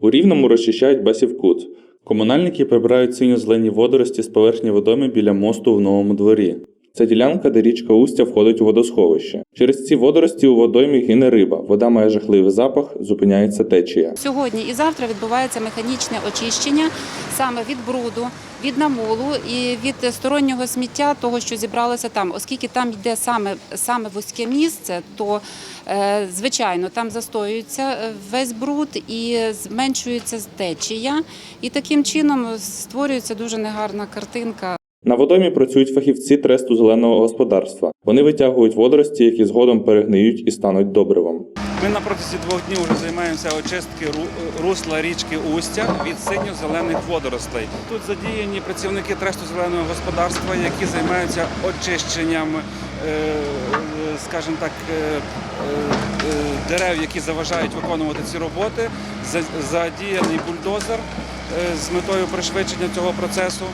У Рівному розчищають Басівкут. Комунальники прибирають синьо-зелені водорості з поверхні водойми біля мосту в новому дворі. Це ділянка, де річка Устя входить у водосховище. Через ці водорості у водоймі гине риба, вода має жахливий запах, зупиняється течія. Сьогодні і завтра відбувається механічне очищення саме від бруду, від намолу і від стороннього сміття, того, що зібралося там. Оскільки там йде саме, саме вузьке місце, то е, звичайно там застоюється е, весь бруд і зменшується течія. І таким чином створюється дуже негарна картинка. На водоймі працюють фахівці тресту зеленого господарства. Вони витягують водорості, які згодом перегниють і стануть добривом. Ми на протязі двох днів вже займаємося очистки ру- русла річки Устя від синьо-зелених водорослей. Тут задіяні працівники тресту зеленого господарства, які займаються очищенням, е, е, скажімо так, е, дерев, які заважають виконувати ці роботи. Задіяний бульдозер з метою пришвидшення цього процесу.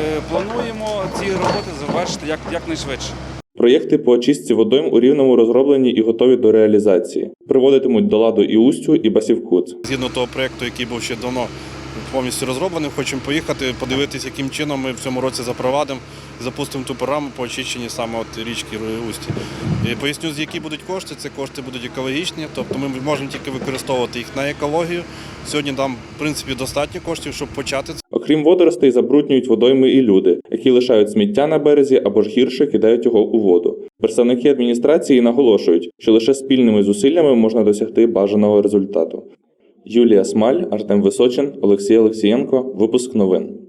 Е, Плануємо ці роботи завершити як, якнайшвидше. Проєкти по очистці водойм у Рівному розроблені і готові до реалізації. Приводитимуть до ладу і Устю, і Басівкут. Згідно того проєкту, який був ще давно повністю розроблений, хочемо поїхати, подивитися, яким чином ми в цьому році запровадимо і запустимо ту програму по очищенні саме от річки Усті. І поясню, з які будуть кошти. Це кошти будуть екологічні, тобто ми можемо тільки використовувати їх на екологію. Сьогодні нам, в принципі, достатньо коштів, щоб почати це. Окрім водоростей, забруднюють водойми і люди, які лишають сміття на березі або ж гірше кидають його у воду. Представники адміністрації наголошують, що лише спільними зусиллями можна досягти бажаного результату. Юлія Смаль, Артем Височин, Олексій Олексієнко. Випуск новин.